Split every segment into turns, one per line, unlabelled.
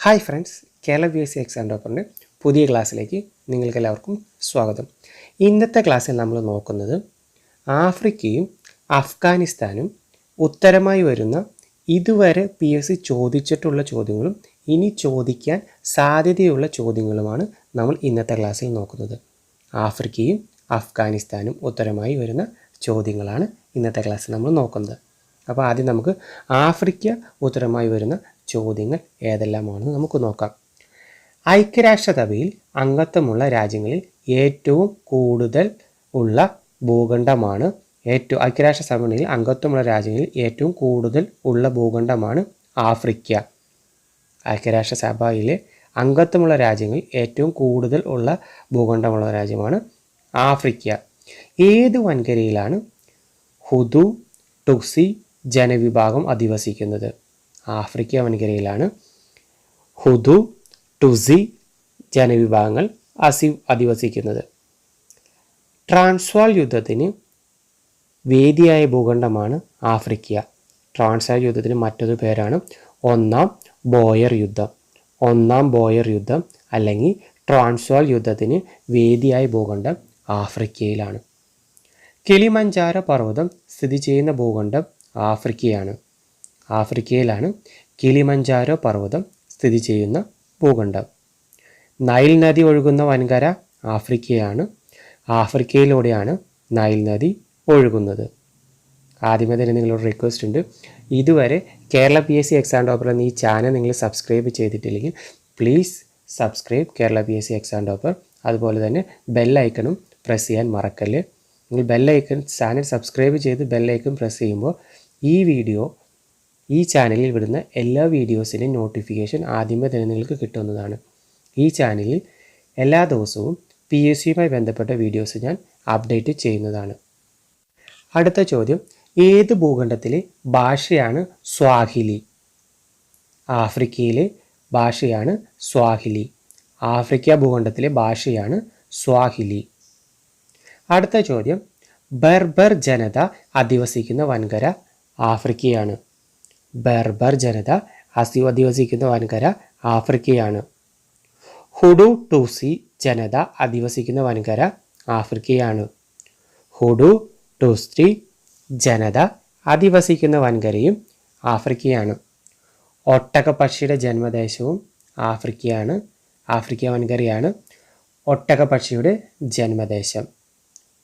Hi friends Kerala B S C exam ടോപ്പറിന്റെ പുതിയ ക്ലാസ്സിലേക്ക് നിങ്ങൾക്ക് എല്ലാവർക്കും സ്വാഗതം. ഇന്നത്തെ ക്ലാസ്സിൽ നമ്മൾ നോക്കുന്നത് ആഫ്രിക്കയും അഫ്ഗാനിസ്ഥാനും ഉത്തരമായി വരുന്ന ഇതുവരെ പി എസ് സി ചോദിച്ചിട്ടുള്ള ചോദ്യങ്ങളും ഇനി ചോദിക്കാൻ സാധ്യതയുള്ള ചോദ്യങ്ങളുമാണ് നമ്മൾ ഇന്നത്തെ ക്ലാസ്സിൽ നോക്കുന്നത്. ആഫ്രിക്കയും അഫ്ഗാനിസ്ഥാനും ഉത്തരമായി വരുന്ന ചോദ്യങ്ങളാണ് ഇന്നത്തെ ക്ലാസ്സിൽ നമ്മൾ നോക്കുന്നത്. അപ്പോൾ ആദ്യം നമുക്ക് ആഫ്രിക്ക ഉത്തരമായി വരുന്ന ചോദ്യങ്ങൾ ഏതെല്ലാമാണെന്ന് നമുക്ക് നോക്കാം. ഐക്യരാഷ്ട്രസഭയിൽ അംഗത്വമുള്ള രാജ്യങ്ങളിൽ ഏറ്റവും കൂടുതൽ ഉള്ള ഭൂഖണ്ഡമാണ് ഏറ്റവും ഐക്യരാഷ്ട്രസഭയിൽ അംഗത്വമുള്ള രാജ്യങ്ങളിൽ ഏറ്റവും കൂടുതൽ ഉള്ള ഭൂഖണ്ഡമാണ് ആഫ്രിക്ക. ഐക്യരാഷ്ട്രസഭയിലെ അംഗത്വമുള്ള രാജ്യങ്ങളിൽ ഏറ്റവും കൂടുതൽ ഉള്ള ഭൂഖണ്ഡമുള്ള രാജ്യമാണ് ആഫ്രിക്ക. ഏത് വൻകരയിലാണ് ഹുദു ടുക്സി ജനവിഭാഗം അധിവസിക്കുന്നത്? ആഫ്രിക്ക വൻകരയിലാണ്. ഹുദു ടുസി ജനവിഭാഗങ്ങൾ അസി അധിവസിക്കുന്നത്. ട്രാൻസ്വാൾ യുദ്ധത്തിന് വേദിയായ ഭൂഖണ്ഡമാണ് ആഫ്രിക്ക. ട്രാൻസ്വാൾ യുദ്ധത്തിന് മറ്റൊരു പേരാണ് ഒന്നാം ബോയർ യുദ്ധം. ഒന്നാം ബോയർ യുദ്ധം അല്ലെങ്കിൽ ട്രാൻസ്വാൾ യുദ്ധത്തിന് വേദിയായ ഭൂഖണ്ഡം ആഫ്രിക്കയിലാണ്. കിളിമഞ്ചാര പർവതം സ്ഥിതി ചെയ്യുന്ന ഭൂഖണ്ഡം ആഫ്രിക്കയാണ്. ആഫ്രിക്കയിലാണ് കിളിമഞ്ചാരോ പർവതം സ്ഥിതി ചെയ്യുന്ന ഭൂഖണ്ഡം. നൈൽ നദി ഒഴുകുന്ന വൻകര ആഫ്രിക്കയാണ്. ആഫ്രിക്കയിലൂടെയാണ് നൈൽ നദി ഒഴുകുന്നത്. ആദ്യമേ തന്നെ നിങ്ങളോട് റിക്വസ്റ്റ് ഉണ്ട്. ഇതുവരെ Kerala P S C exam topper എന്ന ഈ ചാനൽ നിങ്ങൾ സബ്സ്ക്രൈബ് ചെയ്തിട്ടില്ലെങ്കിൽ please subscribe Kerala P S C exam topper അതുപോലെ തന്നെ ബെല്ലൈക്കണും പ്രസ് ചെയ്യാൻ മറക്കല്ലേ. നിങ്ങൾ ബെല്ലൈക്കൺ ചാനൽ സബ്സ്ക്രൈബ് ചെയ്ത് ബെല്ലൈക്കൺ പ്രസ് ചെയ്യുമ്പോൾ ഈ വീഡിയോ ഈ ചാനലിൽ വിടുന്ന എല്ലാ വീഡിയോസിന്റെയും നോട്ടിഫിക്കേഷൻ ആദ്യമേ തന്നെ നിങ്ങൾക്ക് കിട്ടുന്നതാണ്. ഈ ചാനലിൽ എല്ലാ ദിവസവും പി എസ് സിയുമായി ബന്ധപ്പെട്ട വീഡിയോസ് ഞാൻ അപ്ഡേറ്റ് ചെയ്യുന്നതാണ്. അടുത്ത ചോദ്യം ഏത് ഭൂഖണ്ഡത്തിലെ ഭാഷയാണ് സ്വാഹിലി? ആഫ്രിക്കയിലെ ഭാഷയാണ് സ്വാഹിലി. ആഫ്രിക്ക ഭൂഖണ്ഡത്തിലെ ഭാഷയാണ് സ്വാഹിലി. അടുത്ത ചോദ്യം ബർബർ ജനത അധിവസിക്കുന്ന വൻകര ആഫ്രിക്കയാണ്. ബർബർ ജനത അധിവസിക്കുന്ന വൻകര ആഫ്രിക്കയാണ്. ഹുഡു ടൂസി ജനത അധിവസിക്കുന്ന വൻകര ആഫ്രിക്കയാണ്. ഹുഡു ടൂസ്റ്റി ജനത അധിവസിക്കുന്ന വൻകരയും ആഫ്രിക്കയാണ്. ഒട്ടകപ്പക്ഷിയുടെ ജന്മദേശവും ആഫ്രിക്കയാണ്. ആഫ്രിക്ക വൻകരയാണ് ഒട്ടകപ്പക്ഷിയുടെ ജന്മദേശം.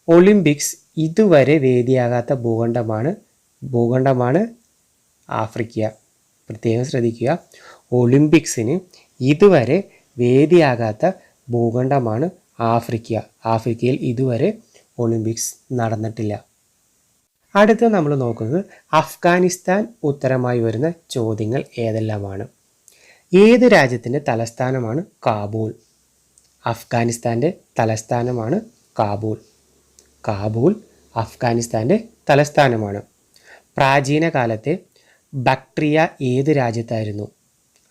ഒളിമ്പിക്സ് ഇതുവരെ വേദിയാകാത്ത ഭൂഖണ്ഡമാണ് ഭൂഖണ്ഡമാണ് ആഫ്രിക്ക. പ്രത്യേകം ശ്രദ്ധിക്കുക. ഒളിമ്പിക്സിന് ഇതുവരെ വേദിയാകാത്ത ഭൂഖണ്ഡമാണ് ആഫ്രിക്ക. ആഫ്രിക്കയിൽ ഇതുവരെ ഒളിമ്പിക്സ് നടന്നിട്ടില്ല. അടുത്ത് നമ്മൾ നോക്കുന്നത് അഫ്ഗാനിസ്ഥാൻ ഉത്തരമായി വരുന്ന ചോദ്യങ്ങൾ ഏതെല്ലാമാണ്? ഏത് രാജ്യത്തിന്റെ തലസ്ഥാനമാണ് കാബൂൾ? അഫ്ഗാനിസ്ഥാന്റെ തലസ്ഥാനമാണ് കാബൂൾ. കാബൂൾ അഫ്ഗാനിസ്ഥാന്റെ തലസ്ഥാനമാണ്. പ്രാചീന കാലത്തെ ബക്ട്രിയ ഏത് രാജ്യത്തായിരുന്നു?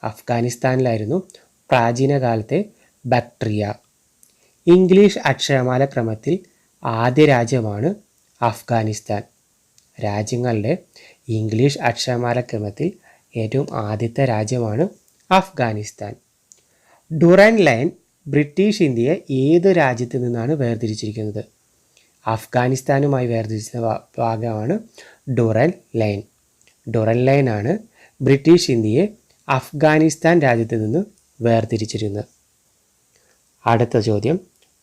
അഫ്ഗാനിസ്ഥാനിലായിരുന്നു. പ്രാചീന കാലത്തെ ബക്ട്രിയ. ഇംഗ്ലീഷ് അക്ഷരമാല ക്രമത്തിൽ ആദ്യ രാജ്യമാണ് അഫ്ഗാനിസ്ഥാൻ. രാജ്യങ്ങളുടെ ഇംഗ്ലീഷ് അക്ഷരമാല ക്രമത്തിൽ ഏറ്റവും ആദ്യത്തെ രാജ്യമാണ് അഫ്ഗാനിസ്ഥാൻ. ഡുറൻ ലൈൻ ബ്രിട്ടീഷ് ഇന്ത്യയെ ഏത് രാജ്യത്ത് നിന്നാണ് വേർതിരിച്ചിരിക്കുന്നത്? അഫ്ഗാനിസ്ഥാനുമായി വേർതിരിച്ച ഭാഗമാണ് ഡുറൻ ലൈൻ. ഡുറൻ ആണ് ബ്രിട്ടീഷ് ഇന്ത്യയെ അഫ്ഗാനിസ്ഥാൻ രാജ്യത്ത് നിന്ന് വേർതിരിച്ചിരുന്നത്. അടുത്ത ചോദ്യം.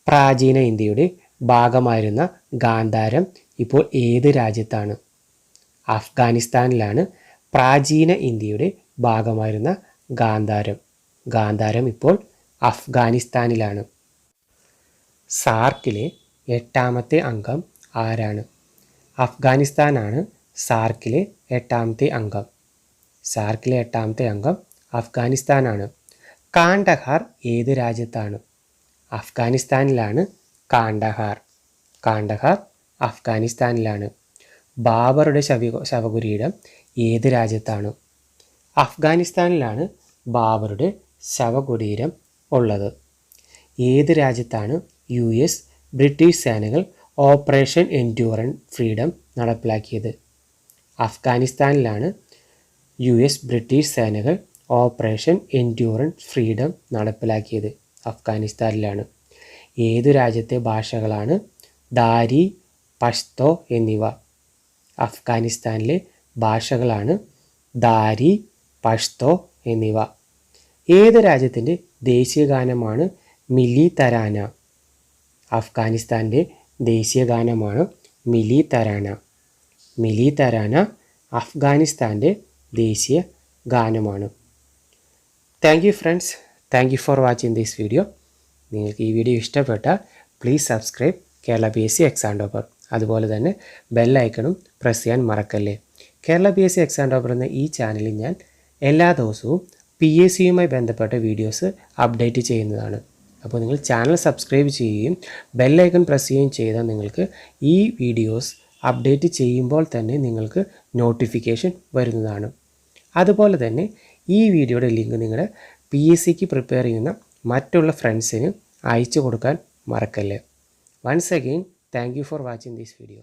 പ്രാചീന ഇന്ത്യയുടെ ഭാഗമായിരുന്ന ഗാന്ധാരം ഇപ്പോൾ ഏത് രാജ്യത്താണ്? അഫ്ഗാനിസ്ഥാനിലാണ് പ്രാചീന ഇന്ത്യയുടെ ഭാഗമായിരുന്ന ഗാന്ധാരം. ഗാന്ധാരം ഇപ്പോൾ അഫ്ഗാനിസ്ഥാനിലാണ്. സാർക്കിലെ എട്ടാമത്തെ അംഗം ആരാണ്? അഫ്ഗാനിസ്ഥാനാണ് സാർക്കിലെ എട്ടാമത്തെ അംഗം. സാർക്കിലെ എട്ടാമത്തെ അംഗം അഫ്ഗാനിസ്ഥാനാണ്. കാണ്ടഹാർ ഏത് രാജ്യത്താണ്? അഫ്ഗാനിസ്ഥാനിലാണ് കാണ്ടഹാർ കാണ്ടഹാർ അഫ്ഗാനിസ്ഥാനിലാണ്. ബാബറുടെ ശവി ശവകുരീടം ഏത് രാജ്യത്താണ്? അഫ്ഗാനിസ്ഥാനിലാണ് ബാബറുടെ ശവകുടീരം ഉള്ളത്. ഏത് രാജ്യത്താണ് യു എസ് ബ്രിട്ടീഷ് സേനകൾ ഓപ്പറേഷൻ എൻഡ്യൂറൻ ഫ്രീഡം നടപ്പിലാക്കിയത്? അഫ്ഗാനിസ്ഥാനിലാണ് യു എസ് ബ്രിട്ടീഷ് സേനകൾ ഓപ്പറേഷൻ എൻഡ്യൂറൻസ് ഫ്രീഡം നടപ്പിലാക്കിയത്. അഫ്ഗാനിസ്ഥാനിലാണ്. ഏതു രാജ്യത്തെ ഭാഷകളാണ്? ദാരി പഷ്തോ എന്നിവ. അഫ്ഗാനിസ്ഥാനിലെ ഭാഷകളാണ് ദാരി പഷ്തോ എന്നിവ. ഏത് രാജ്യത്തിന്റെ ദേശീയ ഗാനമാണ് മിലി തരാന? അഫ്ഗാനിസ്ഥാന്റെ ദേശീയ ഗാനമാണ് മിലി തരാന. മിലി തരാന അഫ്ഗാനിസ്ഥാന്റെ ദേശീയ ഗാനമാണ്. Thank you friends thank you for watching this video നിങ്ങൾക്ക് ഈ വീഡിയോ ഇഷ്ടപ്പെട്ടാൽ please subscribe Kerala P S C exam topper അതുപോലെ തന്നെ ബെല്ലൈക്കണും പ്രസ് ചെയ്യാൻ മറക്കല്ലേ. Kerala P S C exam topper എന്ന ഈ ചാനലിൽ ഞാൻ എല്ലാ ദിവസവും പി എസ് സിയുമായി ബന്ധപ്പെട്ട വീഡിയോസ് അപ്ഡേറ്റ് ചെയ്യുന്നതാണ്. അപ്പോൾ നിങ്ങൾ ചാനൽ സബ്സ്ക്രൈബ് ചെയ്യുകയും ബെല്ലൈക്കൺ പ്രസ് ചെയ്യുകയും ചെയ്താൽ നിങ്ങൾക്ക് ഈ വീഡിയോസ് അപ്ഡേറ്റ് ചെയ്യുമ്പോൾ തന്നെ നിങ്ങൾക്ക് നോട്ടിഫിക്കേഷൻ വരുന്നതാണ്. അതുപോലെ തന്നെ ഈ വീഡിയോയുടെ ലിങ്ക് നിങ്ങളുടെ പി എസ് സിക്ക് പ്രിപ്പയർ ചെയ്യുന്ന മറ്റുള്ള ഫ്രണ്ട്സിന് അയച്ചു കൊടുക്കാൻ മറക്കല്ലേ. Once again thank for watching this video